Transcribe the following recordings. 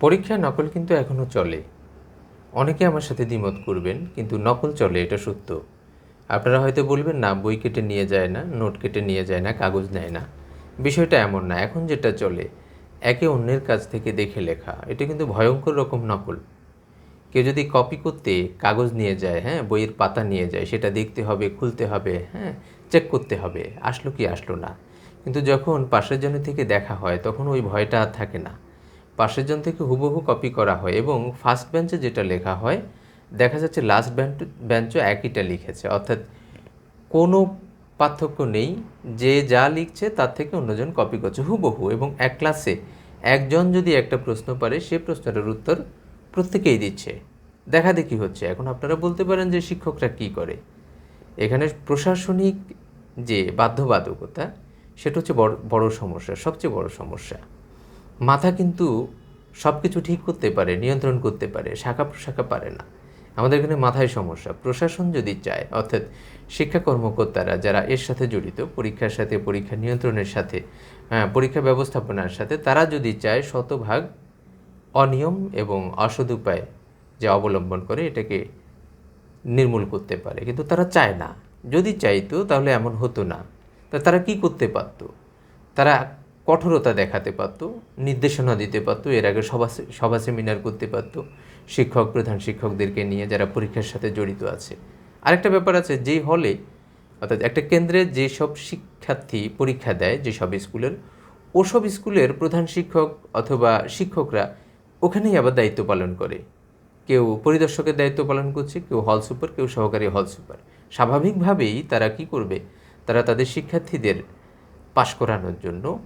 পরীক্ষায় নকল কিন্তু এখনও চলে। অনেকে আমার সাথে দ্বিমত করবেন, কিন্তু নকল চলে, এটা সত্য। আপনারা হয়তো বলবেন, না, বই কেটে নিয়ে যায় না, নোট কেটে নিয়ে যায় না, কাগজ নেয় না। বিষয়টা এমন না, এখন যেটা চলে, একে অন্যের কাছ থেকে দেখে লেখা, এটা কিন্তু ভয়ঙ্কর রকম নকল। কেউ যদি কপি করতে কাগজ নিয়ে যায় হ্যাঁ বইয়ের পাতা নিয়ে যায়, সেটা দেখতে হবে, খুলতে হবে হ্যাঁ চেক করতে হবে, আসলো কি আসলো না। কিন্তু যখন পাশের জনের থেকে দেখা হয়, তখন ওই ভয়টা আর থাকে না। পাশের জন থেকে হুবহু কপি করা হয় এবং ফার্স্ট বেঞ্চে যেটা লেখা হয়, দেখা যাচ্ছে লাস্ট বেঞ্চ বেঞ্চও একইটা লিখেছে। অর্থাৎ কোনো পার্থক্য নেই, যে যা লিখছে তার থেকে অন্যজন কপি করছে হুবহু এবং এক ক্লাসে একজন যদি একটা প্রশ্ন পারে, সে প্রশ্নটার উত্তর প্রত্যেকেই দিচ্ছে। দেখা দেখি হচ্ছে। এখন আপনারা বলতে পারেন যে শিক্ষকরা কি করে? এখানে প্রশাসনিক যে বাধ্যবাধকতা, সেটা হচ্ছে বড় বড় সমস্যা, সবচেয়ে বড় সমস্যা। মাথা কিন্তু সব কিছু ঠিক করতে পারে নিয়ন্ত্রণ করতে পারে শাখা প্রশাখা পারে না। আমাদের এখানে মাথায় সমস্যা। প্রশাসন যদি চায় অর্থাৎ শিক্ষা কর্মকর্তারা যারা এর সাথে জড়িত পরীক্ষার সাথে পরীক্ষা নিয়ন্ত্রণের সাথে হ্যাঁ, পরীক্ষা ব্যবস্থাপনার সাথে তারা যদি চায় শতভাগ অনিয়ম এবং অসদ উপায় যে অবলম্বন করে এটাকে নির্মূল করতে পারে। কিন্তু তারা চায় না। যদি চাইতো তাহলে এমন হতো না। তা তারা কি করতে পারতো? তারা কঠোরতা দেখাতে পারতো, নির্দেশনা দিতে পারতো, এর আগে সভা সভা সেমিনার করতে পারতো, শিক্ষক, প্রধান শিক্ষকদেরকে নিয়ে যারা পরীক্ষার সাথে জড়িত আছে। আরেকটা ব্যাপার আছে, যে হলে, অর্থাৎ একটা কেন্দ্রে যেসব শিক্ষার্থী পরীক্ষা দেয়, যেসব স্কুলের, ওসব স্কুলের প্রধান শিক্ষক অথবা শিক্ষকরা ওখানেই আবার দায়িত্ব পালন করে। কেউ পরিদর্শকের দায়িত্ব পালন করছে, কেউ হল সুপার কেউ সহকারী হল সুপার স্বাভাবিকভাবেই তারা কি করবে? তারা তাদের শিক্ষার্থীদের পাশ করানোর জন্য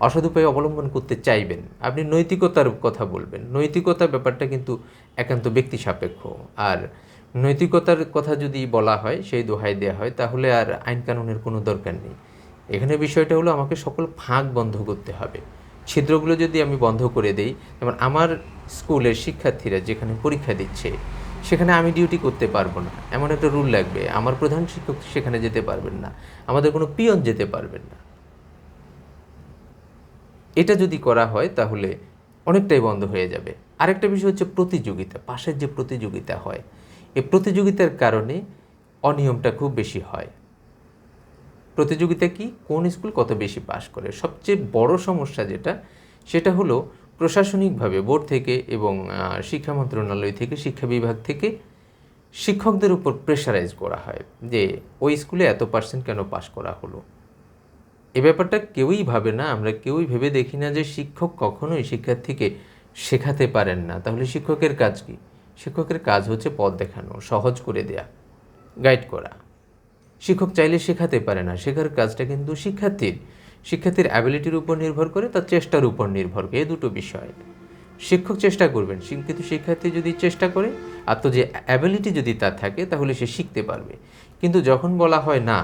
অসদুপায় অবলম্বন করতে চাইবেন। আপনি নৈতিকতার কথা বলবেন। নৈতিকতার ব্যাপারটা কিন্তু একান্ত ব্যক্তি সাপেক্ষ। আর নৈতিকতার কথা যদি বলা হয়, সেই দোহাই দেওয়া হয়, তাহলে আর আইন কানুনের কোনো দরকার নেই। এখানে বিষয়টা হলো, আমাকে সকল ফাঁক বন্ধ করতে হবে। ছিদ্রগুলো যদি আমি বন্ধ করে দেই, যেমন আমার স্কুলের শিক্ষার্থীরা যেখানে পরীক্ষা দিচ্ছে, সেখানে আমি ডিউটি করতে পারব না। এমন একটা রুল লাগবে। আমার প্রধান শিক্ষক সেখানে যেতে পারবেন না। আমাদের কোনো পিয়ন যেতে পারবেন না। এটা যদি করা হয় তাহলে অনেকটাই বন্ধ হয়ে যাবে। আরেকটা বিষয় হচ্ছে প্রতিযোগিতা, পাশের যে প্রতিযোগিতা হয়, এই প্রতিযোগিতার কারণে অনিয়মটা খুব বেশি হয়। প্রতিযোগিতা কি? কোন স্কুল কত বেশি পাশ করে? সবচেয়ে বড় সমস্যা যেটা, সেটা হলো প্রশাসনিকভাবে বোর্ড থেকে এবং শিক্ষা মন্ত্রণালয় থেকে, শিক্ষা বিভাগ থেকে শিক্ষকদের উপর প্রেশারাইজ করা হয় যে ওই স্কুলে এত পার্সেন্ট কেন পাশ করা হলো? এ ব্যাপারটা কেউই ভাবে না, আমরা কেউই ভেবে দেখি না যে শিক্ষক কখনোই শিক্ষার্থীকে শেখাতে পারেন না। তাহলে শিক্ষকের কাজ কি? শিক্ষকের কাজ হচ্ছে পথ দেখানো, সহজ করে দেয়া গাইড করা। শিক্ষক চাইলে শেখাতে পারে না, শেখার কাজটা কিন্তু শিক্ষার্থীর। শিক্ষার্থীর অ্যাবিলিটির উপর নির্ভর করে, তার চেষ্টার উপর নির্ভর করে এই দুটো বিষয়। শিক্ষক চেষ্টা করবেন কিন্তু শিক্ষার্থী যদি চেষ্টা করে, আর তো যে অ্যাবিলিটি যদি তার থাকে, তাহলে সে শিখতে পারবে। কিন্তু যখন বলা হয় না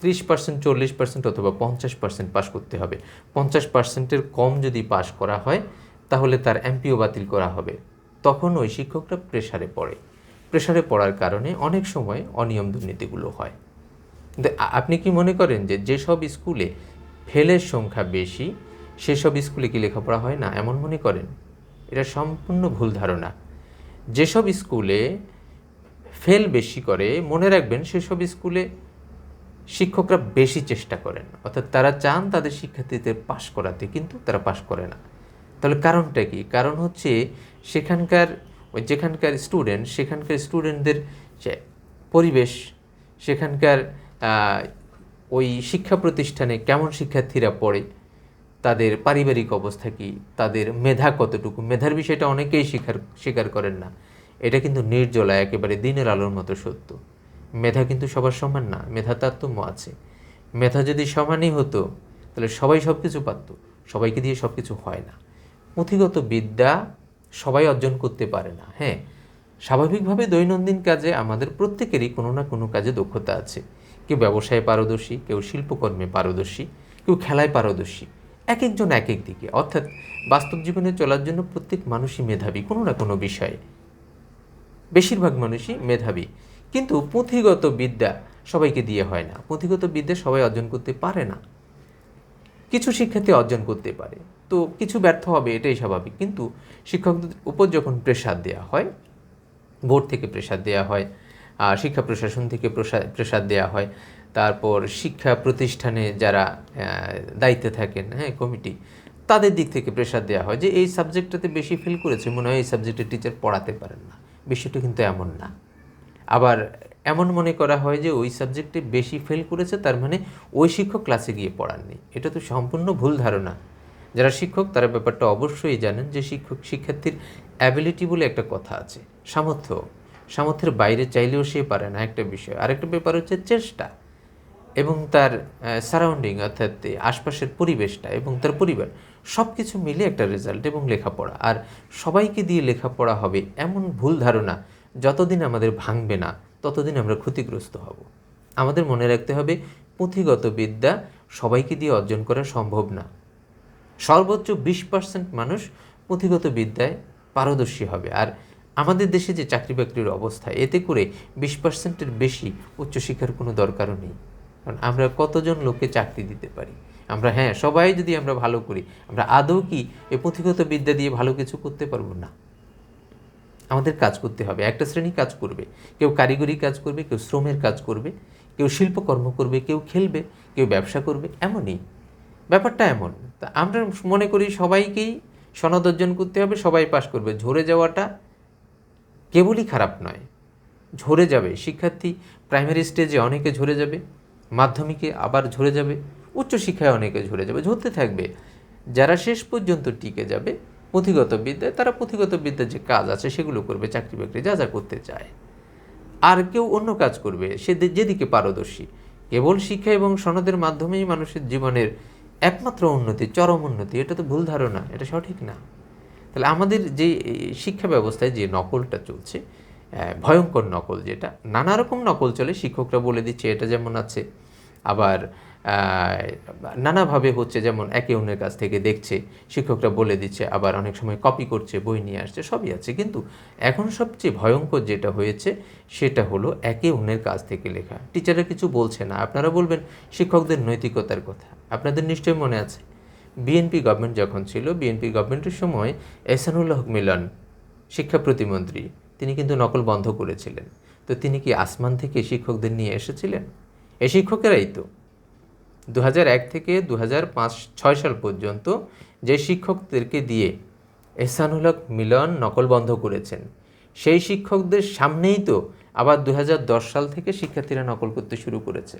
ত্রিশ পার্সেন্ট চল্লিশ পার্সেন্ট অথবা পঞ্চাশ পার্সেন্ট পাস করতে হবে। পঞ্চাশ পার্সেন্টের কম যদি পাস করা হয়, তাহলে তার এমপিও বাতিল করা হবে। তখন ওই শিক্ষকরা প্রেশারে পড়ে। প্রেশারে পড়ার কারণে অনেক সময় অনিয়ম দুর্নীতিগুলো হয়। কিন্তু আপনি কি মনে করেন যে যেসব স্কুলে ফেলের সংখ্যা বেশি, সেসব স্কুলে কি লেখাপড়া হয় না? এমন মনে করেন? এটা সম্পূর্ণ ভুল ধারণা। যেসব স্কুলে ফেল বেশি করে, মনে রাখবেন সেসব স্কুলে শিক্ষকরা বেশি চেষ্টা করেন। অর্থাৎ তারা চান তাদের শিক্ষার্থীদের পাশ করাতে, কিন্তু তারা পাশ করে না। তাহলে কারণটা কি? কারণ হচ্ছে সেখানকার, ওই যেখানকার স্টুডেন্ট সেখানকার স্টুডেন্টদের যে পরিবেশ, সেখানকার ওই শিক্ষা প্রতিষ্ঠানে কেমন শিক্ষার্থীরা পড়ে, তাদের পারিবারিক অবস্থা কি, তাদের মেধা কতটুকু, মেধার বিষয়টা অনেকেই স্বীকার স্বীকার করেন না। এটা কিন্তু নির্জলা, একেবারে দিনের আলোর মতো সত্য। মেধা কিন্তু সবার সমান না, মেধা তারতম্য আছে। মেধা যদি সমানই হতো, তাহলে সবাই সব কিছু পারত, সবাইকে দিয়ে সব কিছু হয় না। পুঁথিগত বিদ্যা সবাই অর্জন করতে পারে না হ্যাঁ? স্বাভাবিকভাবে দৈনন্দিন কাজে আমাদের প্রত্যেকেরই কোনো না কোনো কাজে দক্ষতা আছে। কেউ ব্যবসায় পারদর্শী, কেউ শিল্পকর্মে পারদর্শী, কেউ খেলায় পারদর্শী এক একজন এক এক দিকে। অর্থাৎ বাস্তব জীবনে চলার জন্য প্রত্যেক মানুষই মেধাবী, কোনো না কোনো বিষয়ে। বেশিরভাগ মানুষই মেধাবী। কিন্তু পুঁথিগত বিদ্যা সবাইকে দিয়ে হয় না। পুঁথিগত বিদ্যা সবাই অর্জন করতে পারে না। কিছু শিক্ষার্থী অর্জন করতে পারে। তো কিছু ব্যর্থ হবে, এটাই স্বাভাবিক। কিন্তু শিক্ষকদের উপর যখন প্রেশার দেওয়া হয় বোর্ড থেকে প্রেশার দেওয়া হয় শিক্ষা প্রশাসন থেকে প্রেশার দেওয়া হয়, তারপর শিক্ষা প্রতিষ্ঠানে যারা দায়িত্বে থাকেন হ্যাঁ কমিটি তাদের দিক থেকে প্রেশার দেওয়া হয় যে, এই সাবজেক্টটাতে বেশি ফেল করেছে, মনে হয় এই সাবজেক্টের টিচার পড়াতে পারেন না। বিষয়টা কিন্তু এমন না। আবার এমন মনে করা হয় যে ওই সাবজেক্টে বেশি ফেল করেছে, তার মানে ওই শিক্ষক ক্লাসে গিয়ে পড়াননি। এটা তো সম্পূর্ণ ভুল ধারণা। যারা শিক্ষক, তারা ব্যাপারটা অবশ্যই জানেন যে শিক্ষক, শিক্ষার্থীর অ্যাবিলিটি বলে একটা কথা আছে। সামর্থ্য। সামর্থ্যের বাইরে চাইলেও সে পারে না, একটা বিষয়। আরেকটা ব্যাপার হচ্ছে চেষ্টা এবং তার সারাউন্ডিং অর্থাৎ আশপাশের পরিবেশটা এবং তার পরিবার সব কিছু মিলে একটা রেজাল্ট এবং লেখাপড়া। আর সবাইকে দিয়ে লেখাপড়া হবে এমন ভুল ধারণা যতদিন আমাদের ভাঙবে না, ততদিন আমরা ক্ষতিগ্রস্ত হব। আমাদের মনে রাখতে হবে, পুঁথিগত বিদ্যা সবাইকে দিয়ে অর্জন করা সম্ভব না। সর্বোচ্চ বিশ পার্সেন্ট মানুষ পুঁথিগত বিদ্যায় পারদর্শী হবে। আর আমাদের দেশে যে চাকরি বাকরির অবস্থা, এতে করে বিশ পার্সেন্টের বেশি উচ্চশিক্ষার কোনো দরকারও নেই। কারণ আমরা কতজন লোককে চাকরি দিতে পারি? আমরা হ্যাঁ সবাই যদি আমরা ভালো করি, আমরা আদৌ কি এই পুঁথিগত বিদ্যা দিয়ে ভালো কিছু করতে পারব? না। আমাদের কাজ করতে হবে। একটা শ্রেণি কাজ করবে। কেউ কারিগরি কাজ করবে, কেউ শ্রমের কাজ করবে, কেউ শিল্পকর্ম করবে, কেউ খেলবে, কেউ ব্যবসা করবে, এমনই। ব্যাপারটা এমন। তা আমরা মনে করি সবাইকেই সনদ অর্জন করতে হবে, সবাই পাশ করবে। ঝরে যাওয়াটা কেবলই খারাপ নয়। ঝরে যাবে। শিক্ষার্থী প্রাইমারি স্টেজে অনেকে ঝরে যাবে, মাধ্যমিকে আবার ঝরে যাবে, উচ্চশিক্ষায় অনেকে ঝরে যাবে, ঝরতে থাকবে। যারা শেষ পর্যন্ত টিকে যাবে পুঁথিগত বিদ্যায় তারা পুঁথিগত বিদ্যার যে কাজ আছে সেগুলো করবে, চাকরি বাকরি যা যা করতে চায়। আর কেউ অন্য কাজ করবে, সে যেদিকে পারদর্শী। কেবল শিক্ষা এবং সনদের মাধ্যমেই মানুষের জীবনের একমাত্র উন্নতি, চরম উন্নতি, এটা তো ভুল ধারণা, এটা সঠিক না। তাহলে আমাদের যে শিক্ষা ব্যবস্থায় যে নকলটা চলছে ভয়ঙ্কর নকল যেটা, নানা রকম নকল চলে, শিক্ষকরা বলে দিচ্ছে, এটা যেমন আছে, আবার নানাভাবে হচ্ছে যেমন একে অন্যের কাছ থেকে দেখছে, শিক্ষকরা বলে দিচ্ছে, আবার অনেক সময় কপি করছে, বই নিয়ে আসছে, সবই আছে। কিন্তু এখন সবচেয়ে ভয়ঙ্কর যেটা হয়েছে, সেটা হলো একে অন্যের কাছ থেকে লেখা। টিচাররা কিছু বলছে না। আপনারা বলবেন, শিক্ষকদের নৈতিকতার কথা। আপনাদের নিশ্চয়ই মনে আছে। বিএনপি গভর্নমেন্ট যখন ছিল বিএনপি গভর্নমেন্টের সময় এহসানুল্লাহ হক মিলন, শিক্ষা প্রতিমন্ত্রী, তিনি কিন্তু নকল বন্ধ করেছিলেন। তো তিনি কি আসমান থেকে শিক্ষকদের নিয়ে এসেছিলেন? এই শিক্ষকেরাই তো। দু থেকে দু ছয় সাল পর্যন্ত যে শিক্ষকদেরকে দিয়ে এহসানুল হক মিলন নকল বন্ধ করেছেন, সেই শিক্ষকদের সামনেই তো আবার দু হাজার দশ সাল থেকে শিক্ষার্থীরা নকল করতে শুরু করেছে।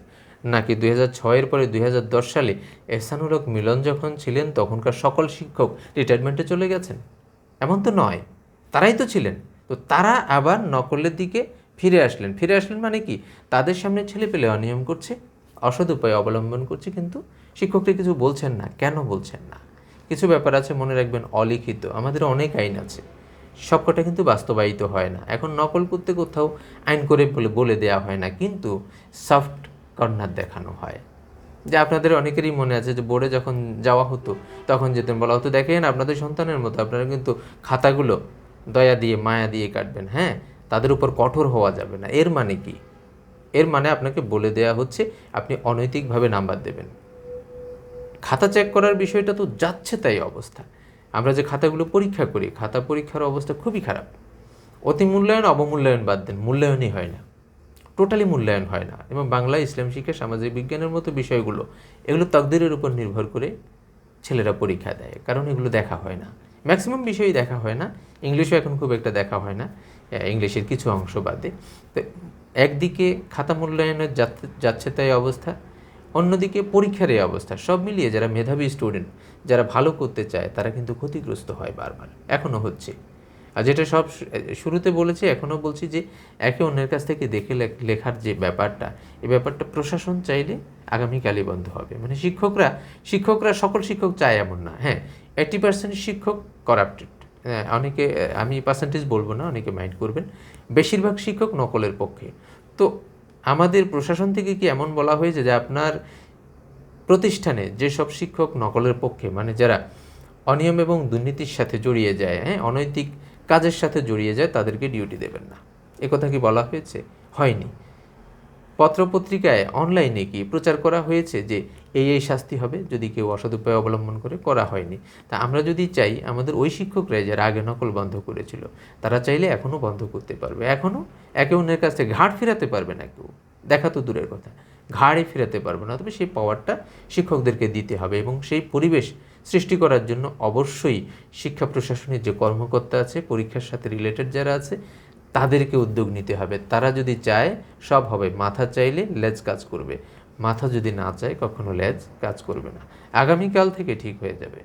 নাকি দুই হাজার ছয়ের পরে দু হাজার দশ সালে এহসানুল হক মিলন যখন ছিলেন, তখনকার সকল শিক্ষক রিটায়ারমেন্টে চলে গেছেন? এমন তো নয়, তারাই তো ছিলেন। তো তারা আবার নকলের দিকে ফিরে আসলেন। ফিরে আসলেন মানে কি? তাদের সামনে ছেলে পেলে অনিয়ম করছে অসৎ উপায় অবলম্বন করছে, কিন্তু শিক্ষকরা কিছু বলছেন না। কেন বলছেন না? কিছু ব্যাপার আছে, মনে রাখবেন, অলিখিত। আমাদের অনেক আইন আছে। সবকটা কিন্তু বাস্তবায়িত হয় না। এখন নকল করতে কোথাও আইন করে বলে বলে দেওয়া হয় না, কিন্তু সফট কর্নার দেখানো হয়। যে আপনাদের অনেকেরই মনে আছে যে, বোর্ডে যখন যাওয়া হতো, তখন যেতেন, বলা হতো, দেখেন, আপনাদের সন্তানের মতো, আপনারা কিন্তু খাতাগুলো দয়া দিয়ে, মায়া দিয়ে কাটবেন। হ্যাঁ তাদের উপর কঠোর হওয়া যাবে না। এর মানে কি? এর মানে আপনাকে বলে দেয়া হচ্ছে আপনি অনৈতিকভাবে নাম্বার দেবেন। খাতা চেক করার বিষয়টা তো যাচ্ছে তাই অবস্থা। আমরা যে খাতাগুলো পরীক্ষা করি, খাতা পরীক্ষার অবস্থা খুবই খারাপ। অতি মূল্যায়ন, অবমূল্যায়ন বাদ দেন, মূল্যায়নই হয় না। টোটালি মূল্যায়ন হয় না এবং বাংলা ইসলাম শিক্ষা, সামাজিক বিজ্ঞানের মতো বিষয়গুলো, এগুলো তকদিরের উপর নির্ভর করে ছেলেরা পরীক্ষা দেয়, কারণ এগুলো দেখা হয় না। ম্যাক্সিমাম বিষয়ই দেখা হয় না, ইংলিশও এখন খুব একটা দেখা হয় না ইংলিশের কিছু অংশ বাদে। তো একদিকে খাতা মূল্যায়নের যাচ্ছে- তাই অবস্থা, অন্যদিকে পরীক্ষার এই অবস্থা। সব মিলিয়ে যারা মেধাবী স্টুডেন্ট যারা ভালো করতে চায়, তারা কিন্তু ক্ষতিগ্রস্ত হয় বারবার। এখনও হচ্ছে। আর যেটা সব শুরুতে বলেছি এখনও বলছি যে, একে অন্যের কাছ থেকে দেখে লেখ- লেখার যে ব্যাপারটা, এই ব্যাপারটা প্রশাসন চাইলে আগামীকালই বন্ধ হবে। মানে শিক্ষকরা শিক্ষকরা, সকল শিক্ষক চায় এমন না। হ্যাঁ এইটি পার্সেন্ট শিক্ষক করাপ্টেড অনেকে, আমি পার্সেন্টেজ বলব না, অনেকে মাইন্ড করবেন। বেশিরভাগ শিক্ষক নকলের পক্ষে। তো আমাদের প্রশাসন থেকে কি এমন বলা হয়েছে যে আপনার প্রতিষ্ঠানে যেসব শিক্ষক নকলের পক্ষে মানে যারা অনিয়ম এবং দুর্নীতির সাথে জড়িয়ে যায় হ্যাঁ অনৈতিক কাজের সাথে জড়িয়ে যায়, তাদেরকে ডিউটি দেবেন না। এ কথা কি বলা হয়েছে? হয়নি। পত্রপত্রিকায় অনলাইনে কি প্রচার করা হয়েছে যে এই এই শাস্তি হবে যদি কেউ অসদুপায় অবলম্বন করে, করা হয়নি? তা আমরা যদি চাই, আমাদের ওই শিক্ষকরাই যারা আগে নকল বন্ধ করেছিল, তারা চাইলে এখনও বন্ধ করতে পারবে। এখনও একে অন্যের কাছ ঘাট ফেরাতে পারবে না কেউ। দেখা তো দূরের কথা। ঘাড়ে ফেরাতে পারবে না তবে সেই পাওয়ারটা শিক্ষকদেরকে দিতে হবে এবং সেই পরিবেশ সৃষ্টি করার জন্য অবশ্যই শিক্ষা প্রশাসনের যে কর্মকর্তা আছে, পরীক্ষার সাথে রিলেটেড যারা আছে তাদেরকে উদ্যোগ নিতে হবে। তারা যদি চায়, সব হবে। মাথা চাইলে লেজ কাজ করবে। মাথা যদি না চায়, কখনো লেজ কাজ করবে না। আগামীকাল থেকে ঠিক হয়ে যাবে।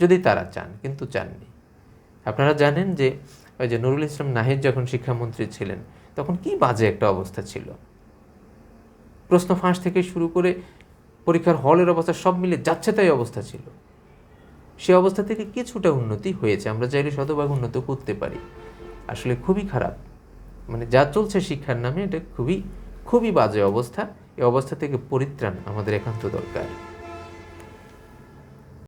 যদি তারা চান, কিন্তু চাননি। আপনারা জানেন যে, ওই যে নুরুল ইসলাম নাহিদ যখন শিক্ষামন্ত্রী ছিলেন, তখন কি বাজে একটা অবস্থা ছিল? প্রশ্ন ফাঁস থেকে শুরু করে পরীক্ষার হলের অবস্থা সব মিলে যাচ্ছে তাই অবস্থা ছিল। সে অবস্থা থেকে কিছুটা উন্নতি হয়েছে। আমরা চাইলে শতভাগ উন্নত করতে পারি। আসলে খুবই খারাপ। মানে যা চলছে শিক্ষার নামে, এটা খুবই খুবই বাজে অবস্থা। এই অবস্থা থেকে পরিত্রাণ আমাদের একান্ত দরকার।